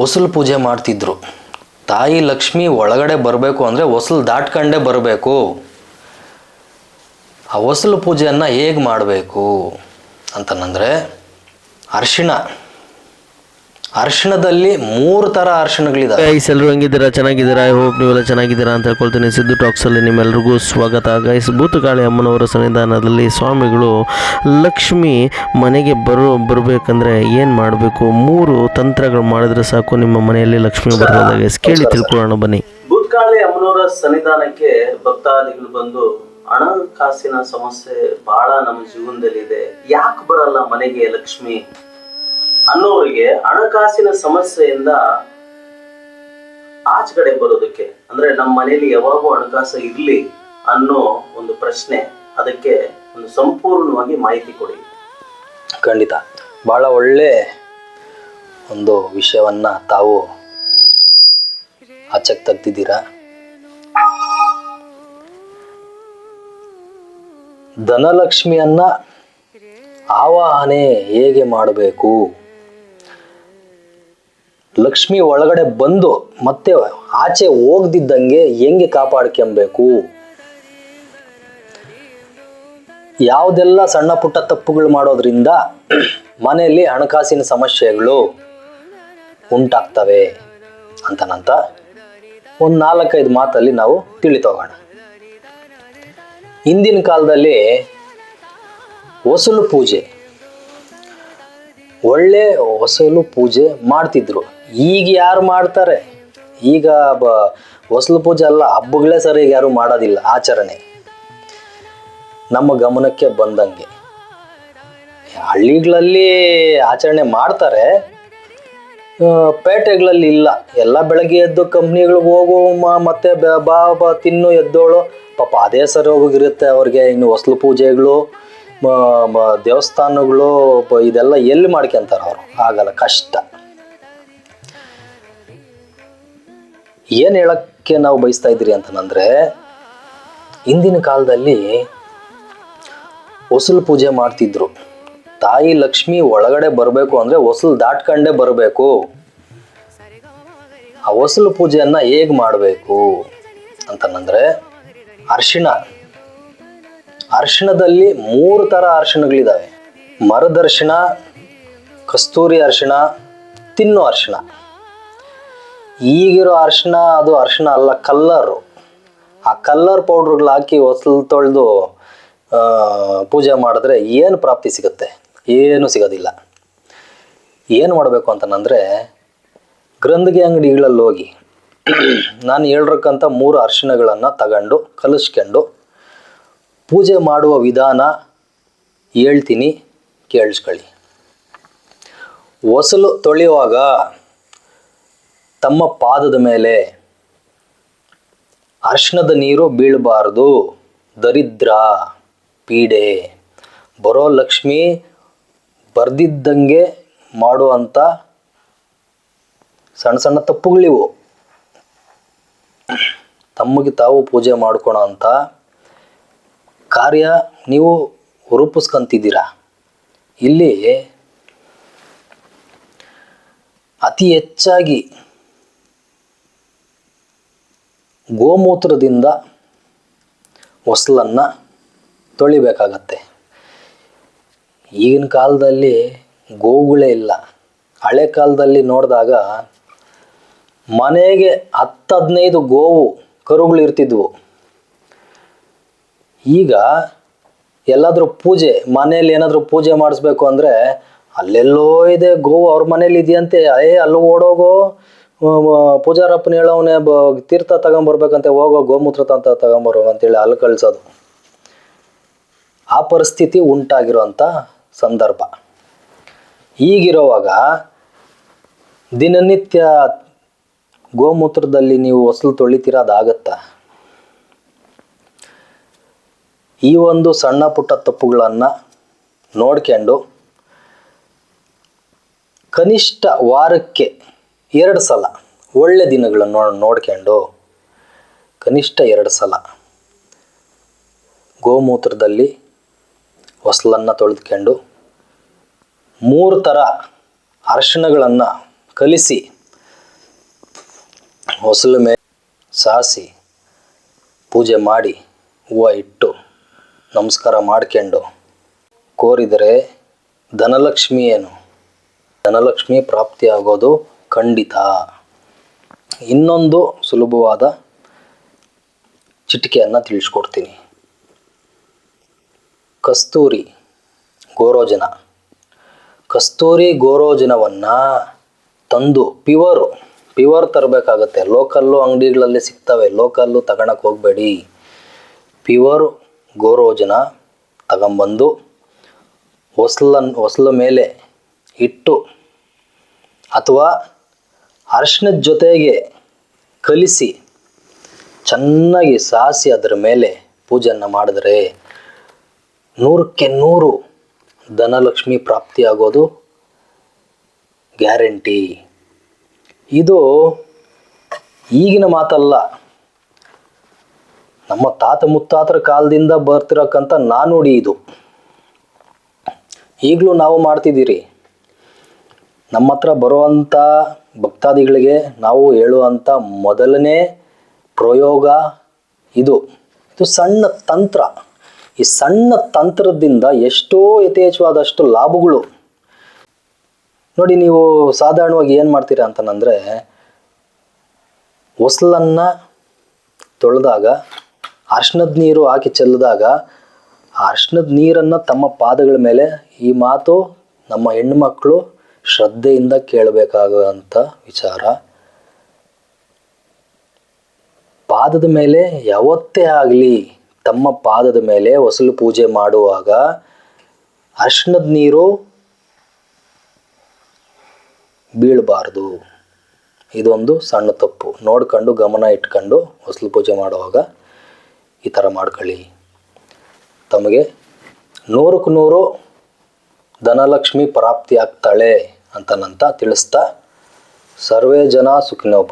ಹೊಸಲು ಪೂಜೆ ಮಾಡ್ತಿದ್ರು. ತಾಯಿ ಲಕ್ಷ್ಮಿ ಒಳಗಡೆ ಬರಬೇಕು ಅಂದರೆ ಹೊಸಲು ದಾಟ್ಕೊಂಡೇ ಬರಬೇಕು. ಆ ಹೊಸಲು ಪೂಜೆಯನ್ನು ಹೇಗೆ ಮಾಡಬೇಕು ಅಂತಂದರೆ ಅರಿಶಿಣ. ಅರಿಶಿಣದಲ್ಲಿ ಮೂರು ಥರ ಅರಿಶಿಣಗಳಿದ್ದಾವೆ ಗೈಸ್ ಎಲ್ಲರೂ ಹೆಂಗಿದ್ದೀರಾ? ಚೆನ್ನಾಗಿದ್ದೀರಾ? ಐ ಹೋಪ್ ನೀವೆಲ್ಲ ಚೆನ್ನಾಗಿದ್ದೀರಾ ಅಂತ ಹೇಳ್ಕೊಳ್ತೀನಿ. ಸಿದ್ದು ಟಾಕ್ಸಲ್ಲಿ ನಿಮ್ಮೆಲ್ಲರಿಗೂ ಸ್ವಾಗತ. ಗೈಸ್ ಭೂತಕಾಳಿ ಅಮ್ಮನವರ ಸನ್ನಿಧಾನದಲ್ಲಿ ಸ್ವಾಮಿಗಳು ಲಕ್ಷ್ಮಿ ಮನೆಗೆ ಬರೋ ಬರಬೇಕಂದ್ರೆ ಏನು ಮಾಡಬೇಕು? ಮೂರು ತಂತ್ರಗಳು ಮಾಡಿದ್ರೆ ಸಾಕು. ನಿಮ್ಮ ಮನೆಯಲ್ಲಿ ಲಕ್ಷ್ಮಿ ಬರ್ತದೆ ಗೈಸ್ ಕೇಳಿ ತಿಳ್ಕೊಳ್ಳೋಣ ಬನ್ನಿ. ಭೂತಕಾಳಿ ಅಮ್ಮನವರ ಸನ್ನಿಧಾನಕ್ಕೆ ಭಕ್ತಾದಿಗಳು ಬಂದು ಹಣಕಾಸಿನ ಸಮಸ್ಯೆ ಬಹಳ ನಮ್ಮ ಜೀವನದಲ್ಲಿ ಇದೆ ಯಾಕೆ ಬರಲ್ಲ ಮನೆಗೆ ಲಕ್ಷ್ಮಿ? ಅನ್ನೋರಿಗೆ ಹಣಕಾಸಿನ ಸಮಸ್ಯೆಯಿಂದ ಆಚೆಗಡೆ ಬರೋದಕ್ಕೆ, ಅಂದ್ರೆ ನಮ್ಮ ಮನೆಯಲ್ಲಿ ಯಾವಾಗೂ ಹಣಕಾಸು ಇರ್ಲಿ ಅನ್ನೋ ಒಂದು ಪ್ರಶ್ನೆ, ಅದಕ್ಕೆ ಒಂದು ಸಂಪೂರ್ಣವಾಗಿ ಮಾಹಿತಿ ಕೊಡಿ. ಖಂಡಿತ. ಬಹಳ ಒಳ್ಳೆ ಒಂದು ವಿಷಯವನ್ನ ತಾವು ಆಚೆಗೆ ತೆಗ್ದಿದ್ದೀರಾ? ಧನಲಕ್ಷ್ಮಿಯನ್ನ ಆವಾಹನೆ ಹೇಗೆ ಮಾಡಬೇಕು? ಲಕ್ಷ್ಮಿ ಒಳಗಡೆ ಬಂದು ಮತ್ತೆ ಆಚೆ ಹೋಗ್ದಿದ್ದಂಗೆ ಹೆಂಗೆ ಕಾಪಾಡ್ಕೊಬೇಕು? ಯಾವುದೆಲ್ಲ ಸಣ್ಣ ಪುಟ್ಟ ತಪ್ಪುಗಳು ಮಾಡೋದ್ರಿಂದ ಮನೆಯಲ್ಲಿ ಹಣಕಾಸಿನ ಸಮಸ್ಯೆಗಳು ಉಂಟಾಗ್ತವೆ ಅಂತನಂತ ಒಂದು ನಾಲ್ಕೈದು ಮಾತಲ್ಲಿ ನಾವು ತಿಳಿತೋಗೋಣ. ಹಿಂದಿನ ಕಾಲದಲ್ಲಿ ಹೊಸಲು ಪೂಜೆ. ಒಳ್ಳೆ ಹೊಸಲು ಪೂಜೆ ಮಾಡ್ತಿದ್ರು. ಈಗ ಯಾರು ಮಾಡ್ತಾರೆ? ಈಗ ಬ, ಹೊಸಲು ಪೂಜೆ ಅಲ್ಲ, ಹಬ್ಬಗಳೇ ಸರಿಯಾಗಿ ಯಾರು ಮಾಡೋದಿಲ್ಲ, ಆಚರಣೆ. ನಮ್ಮ ಗಮನಕ್ಕೆ ಬಂದಂಗೆ. ಹಳ್ಳಿಗಳಲ್ಲಿ ಆಚರಣೆ ಮಾಡ್ತಾರೆ. ಪೇಟೆಗಳಲ್ಲಿ ಇಲ್ಲ. ಎಲ್ಲ ಬೆಳಗ್ಗೆ ಎದ್ದು ಕಂಪ್ನಿಗಳಿಗೆ ಹೋಗು ಮತ್ತೆ ಬ- ಬಾ ತಿನ್ನು, ಎದ್ದೋಳು. ಪಾಪ ಅದೇ ಸರಿ ಹೋಗಿರುತ್ತೆ ಅವ್ರಿಗೆ ಇನ್ನು ಹೊಸ್ಲು ಪೂಜೆಗಳು ದೇವಸ್ಥಾನಗಳು ಇದೆಲ್ಲ ಎಲ್ಲಿ ಮಾಡ್ಕೊಂತಾರೆ ಅವರು? ಆಗಲ್ಲ, ಕಷ್ಟ. ಏನು ಹೇಳಕ್ಕೆ ನಾವು ಬಯಸ್ತಾ ಇದ್ದೀರಿ ಅಂತಂದ್ರೆ, ಹಿಂದಿನ ಕಾಲದಲ್ಲಿ ಹೊಸಲು ಪೂಜೆ ಮಾಡ್ತಿದ್ರು. ತಾಯಿ ಲಕ್ಷ್ಮಿ ಒಳಗಡೆ ಬರಬೇಕು ಅಂದರೆ ಹೊಸಲು ದಾಟ್ಕೊಂಡೇ ಬರಬೇಕು. ಆ ಹೊಸಲು ಪೂಜೆಯನ್ನು ಹೇಗೆ ಮಾಡಬೇಕು ಅಂತಂದ್ರೆ, ಅರ್ಶಿಣ. ಅರ್ಶಿಣದಲ್ಲಿ ಮೂರು ಥರ ಅರಿಶಿಣಗಳಿದ್ದಾವೆ ಮರದರ್ಶಿಣ, ಕಸ್ತೂರಿ ಅರಿಶಿಣ, ತಿನ್ನೋ ಅರಿಶಿಣ. ಈಗಿರೋ ಅರಿಶಿಣ ಅದು ಅರಿಶಿಣ ಅಲ್ಲ, ಕಲ್ಲರು. ಆ ಕಲ್ಲರ್ ಪೌಡ್ರ್ಗಳು ಹಾಕಿ ಹೊಸಲು ತೊಳೆದು ಪೂಜೆ ಮಾಡಿದ್ರೆ ಏನು ಪ್ರಾಪ್ತಿ ಸಿಗುತ್ತೆ? ಏನೂ ಸಿಗೋದಿಲ್ಲ. ಏನು ಮಾಡಬೇಕು ಅಂತಂದರೆ, ಗ್ರಂಥಿಗೆ ಅಂಗಡಿಗಳಲ್ಲಿ ಹೋಗಿ, ನಾನು ಹೇಳಿರಕ್ಕಂಥ ಮೂರು ಅರಿಶಿಣಗಳನ್ನು ತಗೊಂಡು, ಕಲಿಸ್ಕೊಂಡು, ಪೂಜೆ ಮಾಡುವ ವಿಧಾನ ಹೇಳ್ತೀನಿ, ಕೇಳಿಸ್ಕೊಳ್ಳಿ. ಹೊಸಲು ತೊಳೆಯುವಾಗ ತಮ್ಮ ಪಾದದ ಮೇಲೆ ಅರ್ಶನದ ನೀರು ಬೀಳಬಾರದು. ದರಿದ್ರ ಪೀಡೆ. ಬರೋ ಲಕ್ಷ್ಮಿ ಬರ್ದಿದ್ದಂಗೆ ಮಾಡುವಂಥ ಸಣ್ಣ ಸಣ್ಣ ತಪ್ಪುಗಳಿವು. ತಮಗೆ ತಾವು ಪೂಜೆ ಮಾಡ್ಕೊಳೋ ಅಂತ ಕಾರ್ಯ ನೀವು ರೂಪಿಸ್ಕೊಂತಿದ್ದೀರಾ? ಇಲ್ಲಿ ಅತಿ ಹೆಚ್ಚಾಗಿ ಗೋಮೂತ್ರದಿಂದ ಹೊಸಲನ್ನು ತೊಳಿಬೇಕಾಗತ್ತೆ. ಈಗಿನ ಕಾಲದಲ್ಲಿ ಗೋವುಗಳೇ ಇಲ್ಲ. ಹಳೆ ಕಾಲದಲ್ಲಿ ನೋಡಿದಾಗ ಮನೆಗೆ ಹತ್ತು ಹದಿನೈದು ಗೋವು ಕರುಗಳು ಇರ್ತಿದ್ವು. ಈಗ ಎಲ್ಲಾದರೂ ಪೂಜೆ, ಮನೆಯಲ್ಲಿ ಏನಾದರೂ ಪೂಜೆ ಮಾಡಿಸ್ಬೇಕು ಅಂದರೆ ಅಲ್ಲೆಲ್ಲೋ ಇದೆ ಗೋವು ಅವ್ರ ಮನೇಲಿ ಇದೆಯಂತೆ. ಏ, ಅಲ್ಲಿ ಓಡೋಗೋ. ಪೂಜಾರಪ್ಪನ ಹೇಳೋವನೇ, ಬ, ತೀರ್ಥ ತಗೊಂಬರ್ಬೇಕಂತೆ, ಹೋಗೋ ಗೋಮೂತ್ರ ತಂತ ತಗೊಂಬರೋ ಅಂತೇಳಿ ಅಲ್ಲಿ ಕಳಿಸೋದು. ಆ ಪರಿಸ್ಥಿತಿ ಉಂಟಾಗಿರೋಂಥ ಸಂದರ್ಭ. ಈಗಿರುವಾಗ ದಿನನಿತ್ಯ ಗೋಮೂತ್ರದಲ್ಲಿ ನೀವು ಹೊಸಲು ತೊಳಿತೀರಾ, ಅದಾಗತ್ತಾ? ಈ ಒಂದು ಸಣ್ಣ ಪುಟ್ಟ ತಪ್ಪುಗಳನ್ನು ನೋಡ್ಕೊಂಡು ಕನಿಷ್ಠ ವಾರಕ್ಕೆ ಎರಡು ಸಲ ಒಳ್ಳೆ ದಿನಗಳನ್ನು ನೋಡ್ಕೊಂಡು ಕನಿಷ್ಠ ಎರಡು ಸಲ ಗೋಮೂತ್ರದಲ್ಲಿ ಹೊಸಲನ್ನು ತೊಳೆದುಕೊಂಡು ಮೂರು ಥರ ಅರ್ಶನಗಳನ್ನು ಕಲಿಸಿ ಹೊಸಲು ಮೇಲೆ ಸಾಸಿ ಪೂಜೆ ಮಾಡಿ ಹೂವ ಇಟ್ಟು ನಮಸ್ಕಾರ ಮಾಡ್ಕೊಂಡು ಕೋರಿದರೆ ಧನಲಕ್ಷ್ಮಿ ಏನು? ಧನಲಕ್ಷ್ಮಿ ಪ್ರಾಪ್ತಿಯಾಗೋದು ಖಂಡಿತ. ಇನ್ನೊಂದು ಸುಲಭವಾದ ಚಿಟಿಕೆಯನ್ನು ತಿಳಿಸ್ಕೊಡ್ತೀನಿ. ಕಸ್ತೂರಿ ಗೋರೋಜನ. ಕಸ್ತೂರಿ ಗೋರೋಜನವನ್ನು ತಂದು ಪಿವರು ಪ್ಯೂರ್ ತರಬೇಕಾಗತ್ತೆ. ಲೋಕಲ್ಲು ಅಂಗಡಿಗಳಲ್ಲಿ ಸಿಗ್ತವೆ. ಲೋಕಲ್ಲು ತಗೊಳಕ್ಕೆ ಹೋಗಬೇಡಿ. ಪ್ಯೂರ್ ಗೋರೋಜನ ತಗೊಂಬಂದು ಹೊಸ್ಲನ್ನು ಹೊಸ್ಲ ಮೇಲೆ ಇಟ್ಟು ಅಥವಾ ಅರಿಶಿನದ ಜೊತೆಗೆ ಕಲಿಸಿ ಚೆನ್ನಾಗಿ ಸಾಸಿ ಅದರ ಮೇಲೆ ಪೂಜೆಯನ್ನು ಮಾಡಿದ್ರೆ ನೂರಕ್ಕೆ ನೂರು ಧನಲಕ್ಷ್ಮಿ ಪ್ರಾಪ್ತಿಯಾಗೋದು ಗ್ಯಾರಂಟಿ. ಇದು ಈಗಿನ ಮಾತಲ್ಲ. ನಮ್ಮ ತಾತ ಮುತ್ತಾತರ ಕಾಲದಿಂದ ಬರ್ತಿರಕ್ಕಂಥ ನಾನುಡಿ ಇದು. ಈಗಲೂ ನಾವು ಮಾಡ್ತಿದ್ದೀರಿ. ನಮ್ಮ ಹತ್ರ ಬರುವಂಥ ಭಕ್ತಾದಿಗಳಿಗೆ ನಾವು ಹೇಳುವಂಥ ಮೊದಲನೇ ಪ್ರಯೋಗ ಇದು. ಇದು ಸಣ್ಣ ತಂತ್ರ. ಈ ಸಣ್ಣ ತಂತ್ರದಿಂದ ಎಷ್ಟೋ ಯಥೇಚ್ಛವಾದಷ್ಟು ಲಾಭಗಳು. ನೋಡಿ ನೀವು ಸಾಧಾರಣವಾಗಿ ಏನು ಮಾಡ್ತೀರಾ ಅಂತಂದರೆ ಹೊಸ್ಲನ್ನು ತೊಳೆದಾಗ ಅರ್ಶಿಣದ ನೀರು ಹಾಕಿ ಚೆಲ್ಲಿದಾಗ ಅರ್ಶಿಣದ ನೀರನ್ನು ತಮ್ಮ ಪಾದಗಳ ಮೇಲೆ ಈ ಮಾತು ನಮ್ಮ ಹೆಣ್ಣುಮಕ್ಕಳು ಶ್ರದ್ಧೆಯಿಂದ ಕೇಳಬೇಕಾಗುವಂಥ ವಿಚಾರ. ಪಾದದ ಮೇಲೆ ಯಾವತ್ತೇ ಆಗಲಿ ತಮ್ಮ ಪಾದದ ಮೇಲೆ ಹೊಸಲು ಪೂಜೆ ಮಾಡುವಾಗ ಅರ್ಶನದ ನೀರು ಬೀಳಬಾರ್ದು. ಇದೊಂದು ಸಣ್ಣ ತಪ್ಪು. ನೋಡ್ಕೊಂಡು ಗಮನ ಇಟ್ಕೊಂಡು ಹೊಸಲು ಪೂಜೆ ಮಾಡುವಾಗ ಈ ಥರ ಮಾಡ್ಕೊಳ್ಳಿ. ತಮಗೆ ನೂರಕ್ಕೆ ನೂರು ಧನಲಕ್ಷ್ಮಿ ಪ್ರಾಪ್ತಿ ಆಗ್ತಾಳೆ ಅಂತನಂತ ತಿಳಿಸ್ತಾ ಸರ್ವೇ ಜನ ಸುಖಿನೋ